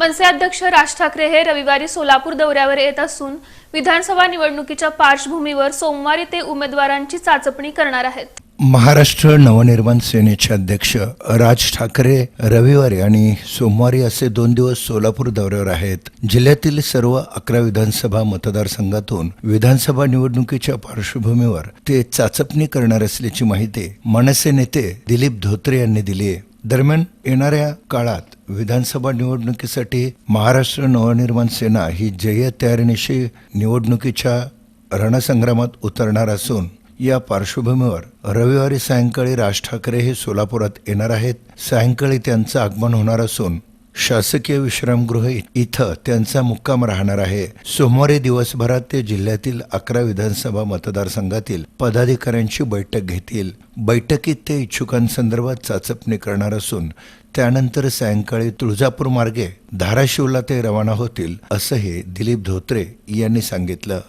मनसे अध्यक्ष राज ठाकरे हे रविवारी सोलापूर दौऱ्यावर येत असून विधानसभा निवडणुकीच्या पार्श्वभूमीवर सोमवारी ते उमेदवारांची चाचपणी करणार आहेत. महाराष्ट्र नवनिर्माण सेनेचे अध्यक्ष राज ठाकरे रविवारी आणि सोमवारी असे दोन दिवस सोलापूर दौऱ्यावर आहेत. जिल्ह्यातील सर्व अकरा विधानसभा मतदारसंघातून विधानसभा निवडणुकीच्या पार्श्वभूमीवर ते चाचपणी करणार असल्याची माहिती मनसे नेते दिलीप धोत्रे यांनी दिली आहे. दरम्यान येणाऱ्या काळात विधानसभा निवडणुकीसाठी महाराष्ट्र नवनिर्माण सेना ही जय तयारीनिशी निवडणुकीच्या रणसंग्रामात उतरणार असून या पार्श्वभूमीवर रविवारी सायंकाळी राज ठाकरे हे सोलापुरात येणार आहेत. सायंकाळी त्यांचं आगमन होणार असून शासकीय विश्रामगृह इथं त्यांचा मुक्काम राहणार आहे. सोमवारी दिवसभरात ते जिल्ह्यातील अकरा विधानसभा मतदारसंघातील पदाधिकाऱ्यांची बैठक घेतील. बैठकीत ते इच्छुकांसंदर्भात चाचपणी करणार असून त्यानंतर सायंकाळी तुळजापूर मार्गे धाराशिवला ते रवाना होतील असंही दिलीप धोत्रे यांनी सांगितलं.